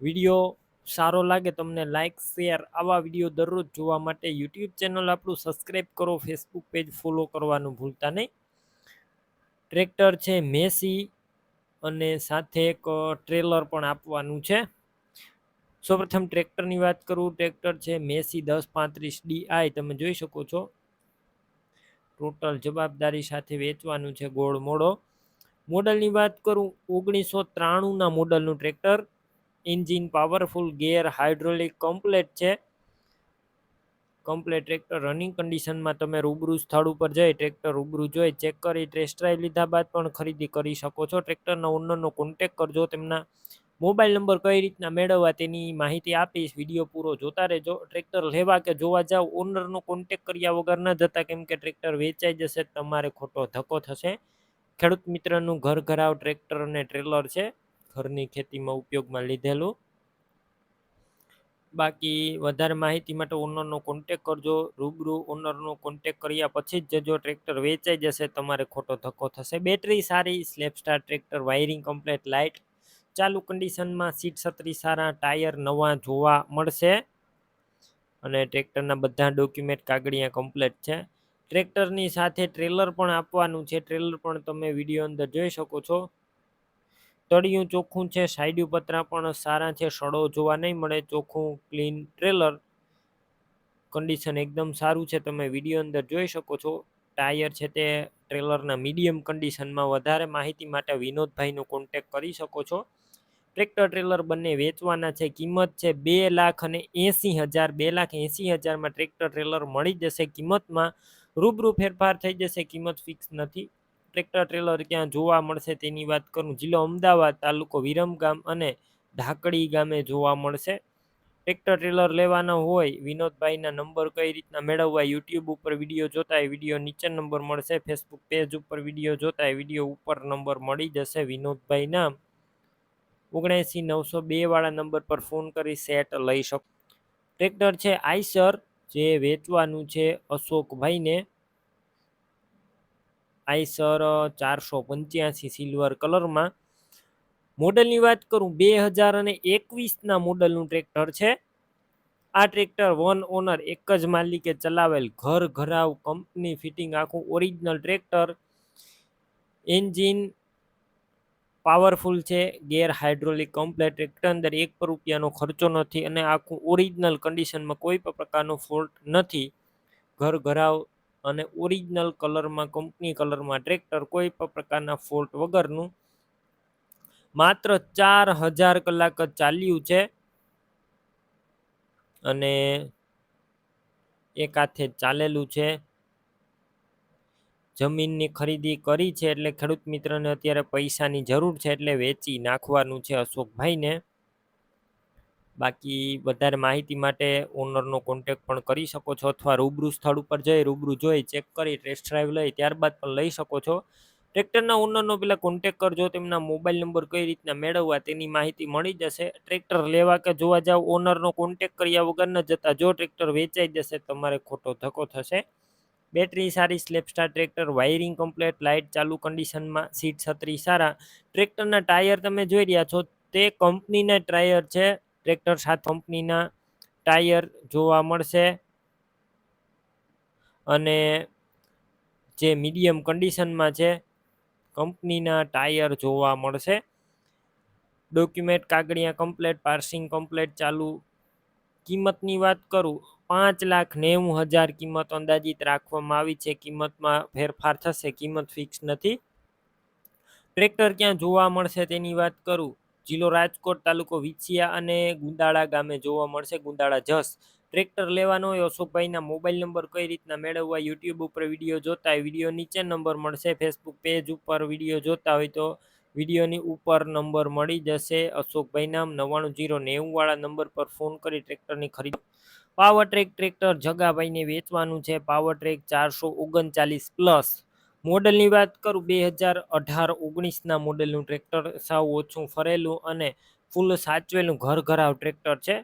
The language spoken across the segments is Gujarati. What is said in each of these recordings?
વીડિયો સારો લાગે તમને લાઇક શેર આવા વીડિયો દરરોજ જોવા માટે યુટ્યુબ ચેનલ આપણું સબસ્ક્રાઈબ કરો ફેસબુક પેજ ફોલો કરવાનું ભૂલતા નહીં. ટ્રેક્ટર છે મેસી અને સાથે એક ટ્રેલર પણ આપવાનું છે. સૌપ્રથમ ટ્રેક્ટરની વાત કરું ટ્રેક્ટર છે મેસી દસ પાંત્રીસ ડીઆઈ તમે જોઈ શકો છો. ટોટલ જવાબદારી સાથે વેચવાનું છે ગોળ મોડો. મોડલની વાત કરું, ઓગણીસો ત્રાણુંના મોડલનું tractor engine powerful gear hydraulic complete છે. કમ્પ્લેટ ટ્રેક્ટર રનિંગ કન્ડિશનમાં તમે રૂબરૂ સ્થળ ઉપર જઈ ટ્રેક્ટર રૂબરૂ જોઈ ચેક કરી ટેસ્ટ ડ્રાઈવ લીધા બાદ પણ ખરીદી કરી શકો છો. ટ્રેક્ટરના ઓનરનો કોન્ટેક કરજો, તેમના મોબાઈલ નંબર કઈ રીતના મેળવવા તેની માહિતી આપીશ વીડિયો પૂરો જોતા રહેજો. ટ્રેક્ટર લેવા કે જોવા જાવ ઓનરનો કોન્ટેક કર્યા વગર ન જતા, કેમ કે ટ્રેક્ટર વેચાઈ જશે, તમારે ખોટો ધક્કો થશે. ખેડૂત મિત્રનું ઘર ઘરાવ ટ્રેક્ટર અને ટ્રેલર છે. ઘરની ખેતીમાં ઉપયોગમાં લીધેલું. બાકી વધારે માહિતી માટે ઓનરનો કોન્ટેક કરજો. રૂબરૂ ઓનરનો કોન્ટેક કર્યા પછી જ જજો ટ્રેક્ટર વેચાઈ જશે, તમારે ખોટો ધક્કો થશે. બેટરી સારી self start tractor wiring complete light ચાલુ કન્ડિશનમાં સીટ છત્રી સારા ટાયર નવા જોવા મળશે. અને ટ્રેક્ટરના બધા ડોક્યુમેન્ટ કાગળિયા કમ્પ્લેટ છે. ટ્રેક્ટરની સાથે ટ્રેલર પણ આપવાનું છે. ટ્રેલર પણ તમે વીડિયો અંદર જોઈ શકો છો. તળિયું ચોખ્ખું છે, સાઈડ પતરા પણ સારા છે, સડો જોવા નહીં મળે, ચોખ્ખું ક્લીન ટ્રેલર કન્ડિશન એકદમ સારું છે, તમે વીડિયો અંદર જોઈ શકો છો. ટાયર છે તે ટ્રેલરના મીડિયમ કન્ડિશનમાં વધારે માહિતી માટે વિનોદભાઈનો કોન્ટેક કરી શકો છો. ટ્રેક્ટર ટ્રેલર બંને વેચવાના છે, કિંમત છે બે લાખ અને એંસી હજાર, બે લાખ એંસી હજારમાં ટ્રેક્ટર ટ્રેલર મળી જશે કિંમતમાં. રૂબરૂ ફેરફાર થઈ જશે, કિંમત ફિક્સ નથી. ટ્રેક્ટર ટ્રેલર ક્યાં જોવા મળશે તેની વાત કરું. જિલ્લો અમદાવાદ તાલુકો વિરમગામ અને ઢાકડી ગામે જોવા મળશે. ટ્રેક્ટર ટ્રેલર લેવાના હોય, વિનોદભાઈના નંબર કઈ રીતના મેળવવા યુટ્યુબ ઉપર વીડિયો જોતા વીડિયો નીચે નંબર મળશે. ફેસબુક પેજ ઉપર વીડિયો જોતા વીડિયો ઉપર નંબર મળી જશે. વિનોદભાઈના ઓગણએંસી નવસો બે વાળા નંબર પર ફોન કરી સેટ લઈ શકો. ટ્રેક્ટર છે આઈસર, જે વેચવાનું છે અશોકભાઈને. આઈસર, ચારસો પંચ્યાસી સિલ્વર કલરમાં. મોડલની વાત કરું, બે હજાર અને એકવીસના મોડલનું ટ્રેક્ટર છે. આ ટ્રેક્ટર વન ઓનર એક જ માલિકે ચલાવેલ ઘર ઘરાવ કંપની ફિટિંગ આખું ઓરિજિનલ ટ્રેક્ટર. એન્જિન પાવરફુલ છે, ગેર હાઇડ્રોલિક કમ્પ્લેટ ટ્રેક્ટર અંદર એક પર રૂપિયાનો ખર્ચો નથી અને આખું ઓરિજિનલ કન્ડિશનમાં કોઈ પણ પ્રકારનો ફોલ્ટ નથી. ઘર ઘરાવ અને ઓરિજિનલ કલરમાં, કંપની કલરમાં ટ્રેક્ટર કોઈ પણ પ્રકારના ફોલ્ટ વગરનું માત્ર ચાર હજાર કલાક જ ચાલ્યું છે. અને એક હાથે ચાલેલું છે. જમીનની ખરીદી કરી છે એટલે ખેડૂત મિત્રને અત્યારે પૈસાની જરૂર છે એટલે વેચી નાખવાનું છે અશોકભાઈને. બાકી વધારે માહિતી માટે ઓનરનો કોન્ટેક પણ કરી શકો છો અથવા રૂબરૂ સ્થળ ઉપર જઈ રૂબરૂ જોઈ ચેક કરી ટેસ્ટ ડ્રાઈવ લઈ ત્યારબાદ પણ લઈ શકો છો. ટ્રેક્ટરના ઓનરનો પેલા કોન્ટેક કરજો, તેમના મોબાઈલ નંબર કઈ રીતના મેળવવા તેની માહિતી મળી જશે. ટ્રેક્ટર લેવા કે જોવા જાવ ઓનરનો કોન્ટેક કર્યા વગર ન જતા જો ટ્રેક્ટર વેચાઈ જશે, તમારે ખોટો ધક્કો થશે. બેટરી સારી self start tractor wiring complete light ચાલુ કન્ડિશનમાં સીટ છત્રી સારા. ટ્રેક્ટરના ટાયર તમે જોઈ રહ્યા છો, તે કંપનીના ટાયર છે. ટ્રેક્ટર સાત કંપનીના ટાયર જોવા મળશે. અને જે મીડિયમ કન્ડિશનમાં છે, કંપનીના ટાયર જોવા મળશે. ડોક્યુમેન્ટ કાગળિયા કમ્પ્લેટ, પાર્સિંગ કમ્પ્લેટ ચાલુ. કિંમતની વાત કરું, પાંચ લાખ નેવું હજાર કિંમત અંદાજિત રાખવામાં આવી છે. કિંમતમાં ફેરફાર થશે, કિંમત ફિક્સ નથી. ટ્રેક્ટર ક્યાં જોવા મળશે તેની વાત કરું. જિલ્લો રાજકોટ તાલુકો વિછિયા અને ગુંદાળા ગામે જોવા મળશે. ગુંદાળા જસ ટ્રેક્ટર લેવાનો હોય, અશોકભાઈના મોબાઈલ નંબર કઈ રીતના મેળવવા, યુટ્યુબ ઉપર વીડિયો જોતા હોય, વીડિયો નીચે નંબર મળશે. ફેસબુક પેજ ઉપર વીડિયો જોતા હોય તો વિડીયોની ઉપર નંબર મળી જશે. અશોકભાઈ નામ નવ્વાણું જીરો નેવુંવાળા નંબર પર ફોન કરી ટ્રેક્ટરની ખરીદ. પાવર ટ્રેક ટ્રેક્ટર જગાભાઈને વેચવાનું છે. પાવર ટ્રેક ચારસો ઓગણચાલીસ પ્લસ મોડલની વાત કરું, બે હજાર અઢાર ઓગણીસના મોડલનું ટ્રેક્ટર સાવ ઓછું ફરેલું અને ફૂલ સાચવેલું ઘર ઘરાવ ટ્રેક્ટર છે.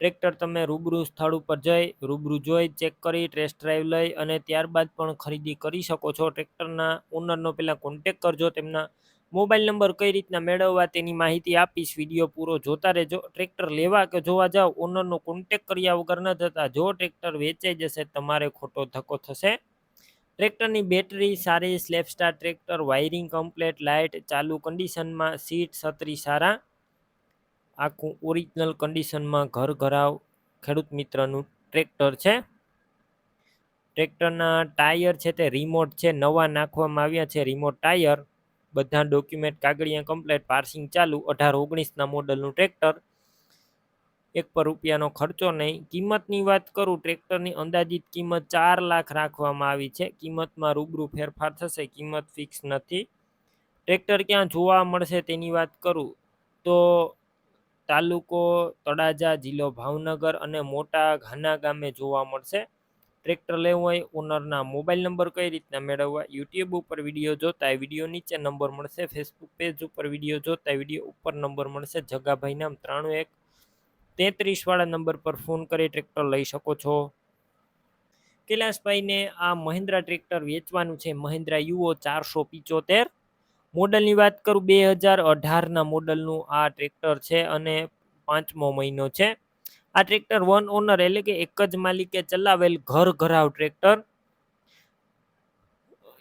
ટ્રેક્ટર તમે રૂબરૂ સ્થળ ઉપર જઈ, રૂબરૂ જોઈ, ચેક કરી, ટેસ્ટ ડ્રાઈવ લઈ અને ત્યારબાદ પણ ખરીદી કરી શકો છો. ટ્રેક્ટરના ઓનરનો પહેલાં કોન્ટેક કરજો, તેમના મોબાઈલ નંબર કઈ રીતના મેળવવા તેની માહિતી આપીશ, વીડિયો પૂરો જોતા રહેજો. ટ્રેક્ટર લેવા કે જોવા જાવ ઓનરનો કોન્ટેક કર્યા વગર ન થતા જો ટ્રેક્ટર વેચાઈ જશે, તમારે ખોટો ધક્કો થશે. ટ્રેક્ટરની બેટરી, સારી self start tractor, wiring complete, light, ચાલુ કન્ડિશનમાં સીટ છત્રી સારા. આખું ઓરિજિનલ કન્ડિશનમાં ઘર ઘરાવ, ખેડૂત મિત્રનું ટ્રેક્ટર છે. ટ્રેક્ટરના ટાયર છે તે રિમોટ છે, નવા નાખવામાં આવ્યા છે, રિમોટ ટાયર. બધા ડોક્યુમેન્ટ કાગળિયા કમ્પ્લેટ, પાર્સિંગ ચાલુ, અઢાર ઓગણીસના મોડલનું ટ્રેક્ટર. એક પર રૂપિયાનો ખર્ચો નહીં. કિંમતની વાત કરું, ટ્રેક્ટરની અંદાજિત કિંમત ચાર લાખ રાખવામાં આવી છે. કિંમતમાં રૂબરૂ ફેરફાર થશે, કિંમત ફિક્સ નથી. ટ્રેક્ટર ક્યાં જોવા મળશે તેની વાત કરું, તો તાલુકો તળાજા, જિલ્લો ભાવનગર અને મોટા ઘાના ગામે જોવા મળશે. ટ્રેક્ટર લેવું હોય, ઓનરના મોબાઈલ નંબર કઈ રીતના મેળવવા? યુટ્યુબ ઉપર વીડિયો જોતા વીડિયો નીચે નંબર મળશે. ફેસબુક પેજ ઉપર વીડિયો જોતા વીડિયો ઉપર નંબર મળશે. જગાભાઈ નામ ત્રાણું એક તેત્રીસ વાળા નંબર પર ફોન કરી ટ્રેક્ટર લઈ શકો છો. કૈલાસભાઈને આ મહિન્દ્રા ટ્રેક્ટર વેચવાનું છે. મહિન્દ્રા યુઓ ચારસો પિચોતેર. મોડલની વાત કરું, બે હજાર અઢારના મોડલનું આ ટ્રેક્ટર છે અને પાંચમો મહિનો છે. આ ટ્રેક્ટર વન ઓનર એટલે કે એક જ માલિકે ચલાવેલ ઘર ઘરાવ ટ્રેક્ટર.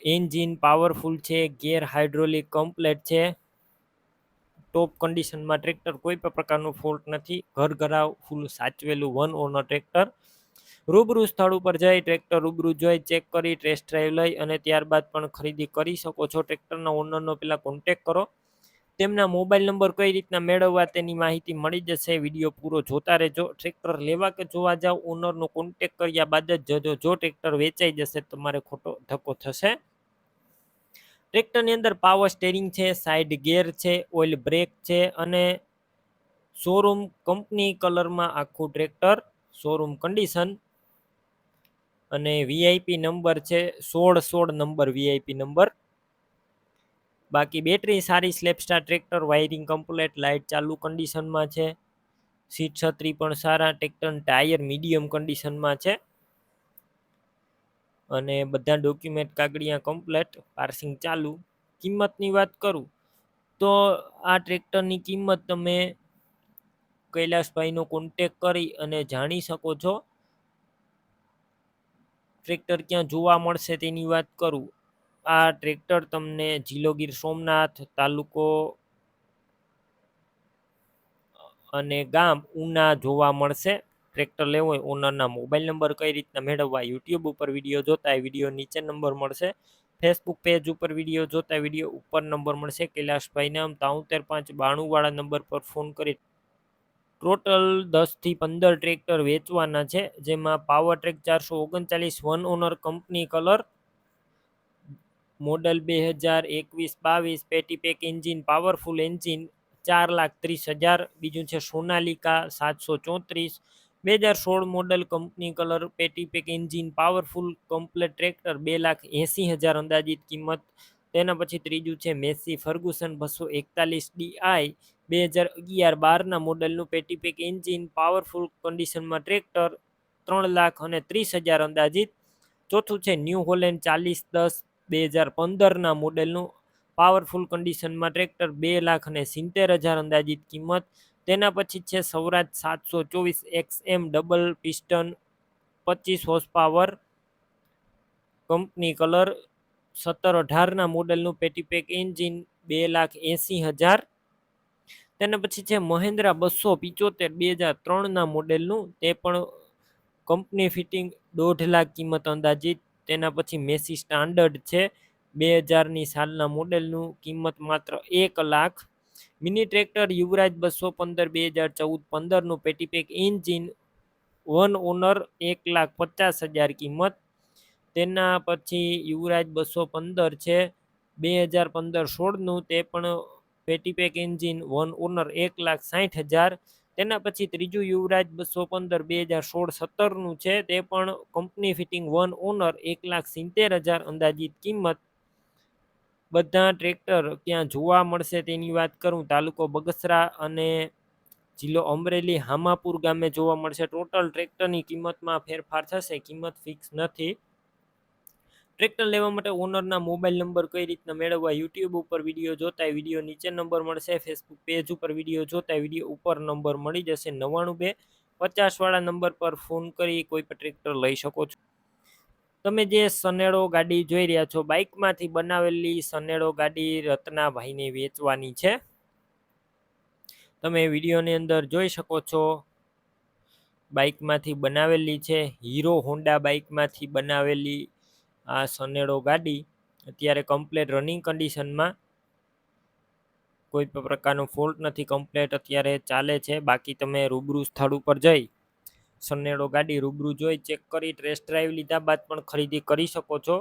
એન્જિન પાવરફુલ છે, ગેર હાઇડ્રોલિક કમ્પ્લેટ છે. ટોપ કન્ડિશનમાં ટ્રેક્ટર કોઈ પણ પ્રકારનું ફોલ્ટ નથી. ઘર ઘરાવ ફૂલ સાચવેલું વન ઓનર ટ્રેક્ટર રૂબરૂ સ્થળ ઉપર જઈ ટ્રેક્ટર રૂબરૂ જોઈ ચેક કરી ટેસ્ટ ડ્રાઈવ લઈ અને ત્યારબાદ પણ ખરીદી કરી શકો છો. ટ્રેક્ટરના ઓનરનો પહેલાં કોન્ટેક કરો. તેમના મોબાઈલ નંબર કઈ રીતના મેળવવા તેની માહિતી મળી જશે વીડિયો પૂરો જોતા રહેજો. ટ્રેક્ટર લેવા કે જોવા જાવ ઓનરનો કોન્ટેક કર્યા બાદ જ જજો. જો ટ્રેક્ટર વેચાઈ જશે તમારે ખોટો ધક્કો થશે. ટ્રેક્ટરની અંદર પાવર સ્ટેરિંગ છે સાઇડ ગેર છે ઓઇલ બ્રેક છે અને શોરૂમ કંપની કલરમાં આખું ટ્રેક્ટર શોરૂમ કન્ડિશન અને વીઆઈપી નંબર છે, સોળ સોળ નંબર વીઆઈપી નંબર બાકી બેટરી સારી self start tractor wiring complete light ચાલુ કન્ડિશનમાં છે. સીટ છત્રી પણ સારા ટ્રેક્ટર ટાયર મીડિયમ કન્ડિશનમાં છે. અને બધા ડોક્યુમેન્ટ કાગળિયા કમ્પ્લેટ પાર્સિંગ ચાલુ. કિંમતની વાત કરું, તો આ ટ્રેક્ટરની કિંમત તમે કૈલાસભાઈનો કોન્ટેક કરી અને જાણી શકો છો. ટ્રેક્ટર ક્યાં જોવા મળશે તેની વાત કરું. આ ટ્રેક્ટર તમને જિલ્લો ગીર સોમનાથ તાલુકો અને ગામ ઉના જોવા મળશે. ટ્રેક્ટર લેવું હોય ઓનરના મોબાઈલ નંબર કઈ રીતના મેળવવા યુટ્યુબ ઉપર વીડિયો જોતા વીડિયો નીચે નંબર મળશે. ફેસબુક પેજ ઉપર વીડિયો જોતા વીડિયો ઉપર નંબર મળશે. કૈલાશભાઈ નામ તાઉતેર પાંચ બાણુંવાળા નંબર પર ફોન કરી ટોટલ દસથી પંદર ટ્રેક્ટર વેચવાના છે, જેમાં પાવર ટ્રેક ચારસો ઓગણચાલીસ one owner company colour model બે હજાર એકવીસ, બાવીસ, પેટી પેક એન્જિન પાવરફુલ એન્જિન ચાર લાખ ત્રીસ હજાર, બીજું છે સોનાલિકા સાતસો ચોત્રીસ બે હજાર સોળ મોડલ કંપની કલર પેટી pack engine powerful complete tractor બે લાખ એંસી હજાર અંદાજિત કિંમત. તેના પછી ત્રીજું છે મેસી ફર્ગુસન બસો એકતાલીસ ડીઆઈ બે હજાર અગિયાર બારના મોડલનું પેટી પેક એન્જિન પાવરફુલ કન્ડિશનમાં ટ્રેક્ટર ત્રણ લાખ અને ત્રીસ હજાર અંદાજિત. ચોથું છે ન્યૂ હોલેન્ડ ચાલીસ દસ. બે હજાર પંદરના મોડેલનું પાવરફુલ કન્ડિશનમાં ટ્રેક્ટર બે લાખ અને સિત્તેર હજાર અંદાજિત કિંમત. તેના પછી છે સૌરાજ સાતસો ચોવીસ એક્સ એમ ડબલ પિસ્ટન પચીસ હોર્સ પાવર, કંપની કલર સત્તર અઢારના મોડેલનું પેટીપેક એન્જિન બે લાખ એંસી હજાર. તેના પછી છે મહેન્દ્રા બસો પિચોતેર બે હજાર ત્રણના મોડેલનું તે પણ કંપની ફિટિંગ દોઢ લાખ કિંમત અંદાજિત. તેના પછી મેસી સ્ટાન્ડર્ડ છે બે હજારની સાલના મોડેલનું કિંમત માત્ર એક લાખ મિની ટ્રેક્ટર યુવરાજ બસો પંદર, બે હજાર ચૌદ પંદરનું પેટીપેક એન્જિન, વન ઓનર એક લાખ પચાસ હજાર કિંમત. તેના પછી યુવરાજ બસો પંદર છે, બે હજાર પંદર સોળનું તે પણ પેટીપેક એન્જિન, વન ઓનર એક લાખ સાઠ હજાર. તેના પછી ત્રીજું યુવરાજ બસો પંદર, બે હજાર સોળ, સત્તરનું છે, તે પણ કંપની ફિટિંગ વન ઓનર એક લાખ સિત્તેર હજાર અંદાજિત કિંમત. બધા ટ્રેક્ટર ક્યાં જોવા મળશે તેની વાત કરું, તાલુકો બગસરા અને જિલ્લો અમરેલી, હામાપુર ગામે જોવા મળશે. ટોટલ ટ્રેક્ટરની કિંમતમાં ફેરફાર થશે, કિંમત ફિક્સ નથી. ટ્રેક્ટર લેવા માટે ઓનરના મોબાઈલ નંબર કઈ રીતના મેળવવા, યુટ્યુબ ઉપર વીડિયો જોતા વીડિયો નીચે નંબર મળશે, ફેસબુક પેજ ઉપર વીડિયો જોતા વીડિયો ઉપર નંબર મળી જશે. નવ્વાણું બે પચાસવાળા નંબર પર ફોન કરી કોઈ પણ ટ્રેક્ટર લઈ શકો છો. તમે જે સનેડો ગાડી જોઈ રહ્યા છો, બાઇકમાંથી બનાવેલી સનેડો ગાડી રત્નાભાઈને વેચવાની છે. તમે વિડીયોની અંદર જોઈ શકો છો, બાઇકમાંથી બનાવેલી છે, હીરો હોન્ડા બાઇકમાંથી બનાવેલી આ સનેડો ગાડી. અત્યારે કમ્પ્લેટ રનિંગ કન્ડિશનમાં. કોઈ પણ પ્રકારનો ફોલ્ટ નથી, કમ્પ્લેટ અત્યારે ચાલે છે. બાકી તમે રૂબરૂ સ્થળ ઉપર જઈ સનેડો ગાડી રૂબરૂ જોઈ ચેક કરી ટેસ્ટ ડ્રાઈવ લીધા બાદ પણ ખરીદી કરી શકો છો.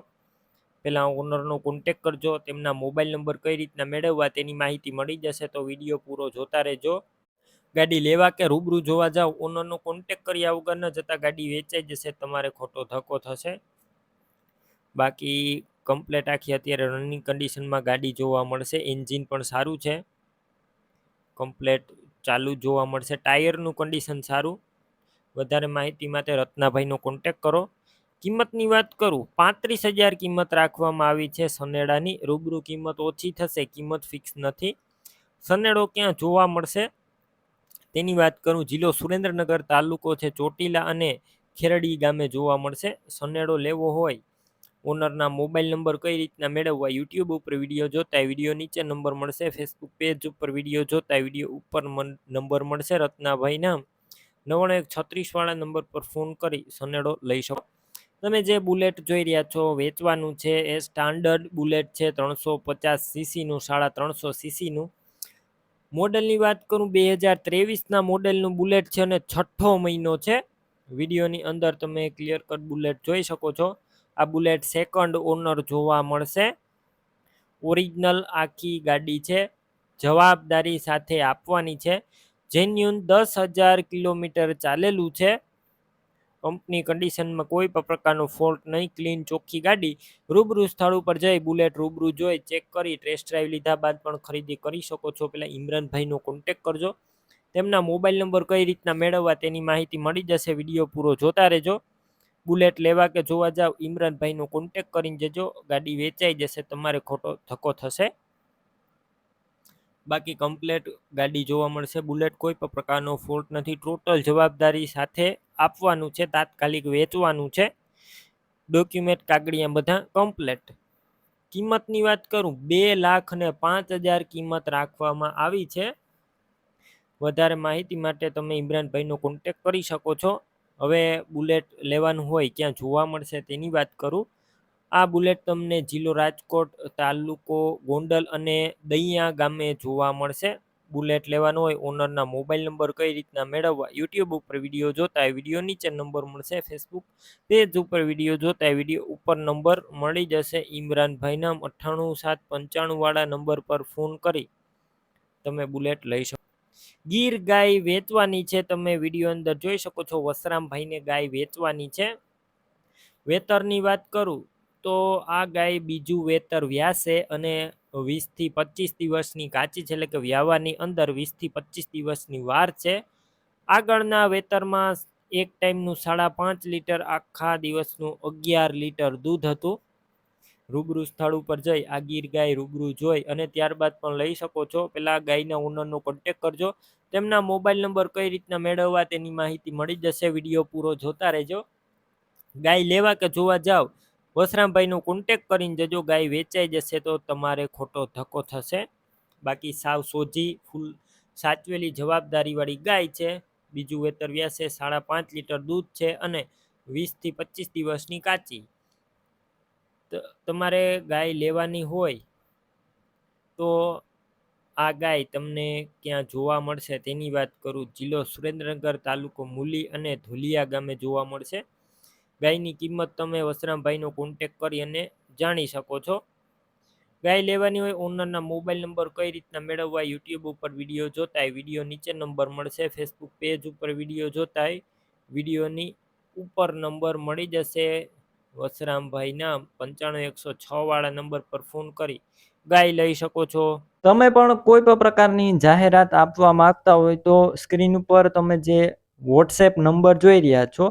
પહેલાં ઓનરનો કોન્ટેક કરજો, તેમના મોબાઈલ નંબર કઈ રીતના મેળવવા તેની માહિતી મળી જશે તો વીડિયો પૂરો જોતા રહેજો. ગાડી લેવા કે રૂબરૂ જોવા જાવ ઓનરનો કોન્ટેક કર્યા વગર ન જતાં ગાડી વેચાઈ જશે, તમારે ખોટો ધક્કો થશે. બાકી કમ્પ્લેટ આખી અત્યારે રનિંગ કન્ડિશનમાં ગાડી જોવા મળશે એન્જિન પણ સારું છે. કમ્પ્લેટ ચાલુ જોવા મળશે ટાયરનું કન્ડિશન સારું. વધારે માહિતી માટે રત્નાભાઈનો કોન્ટેક કરો. કિંમતની વાત કરું, પાંત્રીસ હજાર કિંમત રાખવામાં આવી છે સનેડાની. રૂબરૂ કિંમત ઓછી થશે, કિંમત ફિક્સ નથી. સનેડો ક્યાં જોવા મળશે? તેની વાત કરું, જિલ્લો સુરેન્દ્રનગર તાલુકો છે ચોટીલા અને ખેરડી ગામે જોવા મળશે. સનેડો લેવો હોય, ઓનરના મોબાઈલ નંબર કઈ રીતના મેળવવા, યુટ્યુબ ઉપર વીડિયો જોતા વીડિયો નીચે નંબર મળશે, ફેસબુક પેજ ઉપર વીડિયો જોતા વીડિયો ઉપર નંબર મળશે રત્નાભાઈના. નવ્વાણું એક છત્રીસવાળા નંબર પર ફોન કરી સનેડો લઈ શકો. તમે જે બુલેટ જોઈ રહ્યા છો, વેચવાનું છે એ સ્ટાન્ડર્ડ બુલેટ છે, ત્રણસો પચાસ સીસીનું, સાડા ત્રણસો સીસીનું. મોડલની વાત કરું, બે હજાર ત્રેવીસના મોડેલનું બુલેટ છે અને છઠ્ઠો મહિનો છે. વિડીયોની અંદર તમે ક્લિયર કટ બુલેટ જોઈ શકો છો. આ બુલેટ સેકન્ડ ઓનર જોવા મળશે. ઓરિજિનલ આખી ગાડી છે. જવાબદારી સાથે આપવાની છે. જેન્યુન દસ હજાર કિલોમીટર ચાલેલું છે. કંપની કન્ડિશનમાં કોઈ પણ પ્રકારનો ફોલ્ટ નહીં, ક્લીન ચોખ્ખી ગાડી રૂબરૂ સ્થળ ઉપર જઈ બુલેટ રૂબરૂ જોઈ ચેક કરી, ટેસ્ટ ડ્રાઈવ લીધા બાદ પણ ખરીદી કરી શકો છો. પેલા ઇમરાનભાઈનો કોન્ટેક કરજો. તેમના મોબાઈલ નંબર કઈ રીતના મેળવવા તેની માહિતી મળી જશે વીડિયો પૂરો જોતા રહેજો. બુલેટ લેવા કે જોવા જાવ ઇમરાનભાઈનો કોન્ટેક કરીને જજો. ગાડી વેચાઈ જશે, તમારે ખોટો ધક્કો થશે. બાકી કમ્પ્લેટ ગાડી જોવા મળશે. બુલેટ કોઈ પણ પ્રકારનો ફોલ્ટ નથી. ટોટલ જવાબદારી સાથે આપવાનું છે, તાત્કાલિક વેચવાનું છે. ડોક્યુમેન્ટ કાગળિયા બધા કમ્પ્લેટ. કિંમતની વાત કરું, બે લાખ ને પાંચ હજાર કિંમત રાખવામાં આવી છે. વધારે માહિતી માટે તમે ઇમરાનભાઈનો કોન્ટેક કરી શકો છો. હવે બુલેટ લેવાનું હોય, ક્યાં જોવા મળશે તેની વાત કરું. આ બુલેટ તમને જિલ્લો રાજકોટ તાલુકો ગોંડલ અને દૈયા ગામે જોવા મળશે. બુલેટ લેવાનો હોય ઓનરના મોબાઈલ નંબર કઈ રીતના મેળવવા યુટ્યુબ ઉપર વીડિયો જોતા વીડિયો નીચે નંબર મળશે ફેસબુક પેજ ઉપર વીડિયો જોતા વીડિયો ઉપર નંબર મળી જશે. ઇમરાનભાઈના અઠ્ઠાણું સાત પંચાણુંવાળા નંબર પર ફોન કરી તમે બુલેટ લઈ શકો. ગીર ગાય વેચવાની છે તમે વીડિયો અંદર જોઈ શકો છો. વસરામભાઈને ગાય વેચવાની છે. વેતરની વાત કરું તો આ ગાય બીજું વેતર વ્યાસે અને વીસથી પચીસ દિવસની કાચી છે, એટલે કે વ્યાવાની અંદર વીસથી પચીસ દિવસની વાર છે. આગળના વેતરમાં એક ટાઈમનું સાડા પાંચ લીટર, આખા દિવસનું અગિયાર લીટર દૂધ હતું. રૂબરૂ સ્થળ ઉપર જઈ, આ ગીર ગાય રૂબરૂ જોઈ અને ત્યારબાદ પણ લઈ શકો છો. પેલા ગાયના ઓનરનો કોન્ટેક કરજો. તેમના મોબાઈલ નંબર કઈ રીતના મેળવવા તેની માહિતી મળી જશે. વીડિયો પૂરો જોતા રહેજો. ગાય લેવા કે જોવા જાવ? વસરામભાઈનો કોન્ટેક કરીને જજો ગાય વેચાઈ જશે તો તમારે ખોટો ધક્કો થશે. બાકી સાવ સોજી, ફૂલ સાચવેલી જવાબદારીવાળી ગાય છે. બીજું વેતર વ્યાસે સાડા પાંચ લીટર દૂધ છે અને વીસથી પચીસ દિવસની કાચી. તમારે ગાય લેવાની હોય તો આ ગાય તમને ક્યાં જોવા મળશે તેની વાત કરું. જિલ્લો સુરેન્દ્રનગર તાલુકો મૂલી અને ધુલિયા ગામે જોવા મળશે. ગાયની કિંમત તમે વસરામભાઈનો કોન્ટેક કરી અને જાણી શકો છો. ગાય લેવાની હોય ઓનરના મોબાઈલ નંબર કઈ રીતના મેળવવા યુટ્યુબ ઉપર વીડિયો જોતાય વીડિયો નીચે નંબર મળશે ફેસબુક પેજ ઉપર વીડિયો જોતાય વિડીયોની ઉપર નંબર મળી જશે. વસરામભાઈના પંચાણું એકસો છ વાળા નંબર પર ફોન કરી ગાય લઈ શકો છો. તમે પણ કોઈ પણ પ્રકારની જાહેરાત આપવા માંગતા હોય તો સ્ક્રીન ઉપર તમે જે વોટ્સએપ નંબર જોઈ રહ્યા છો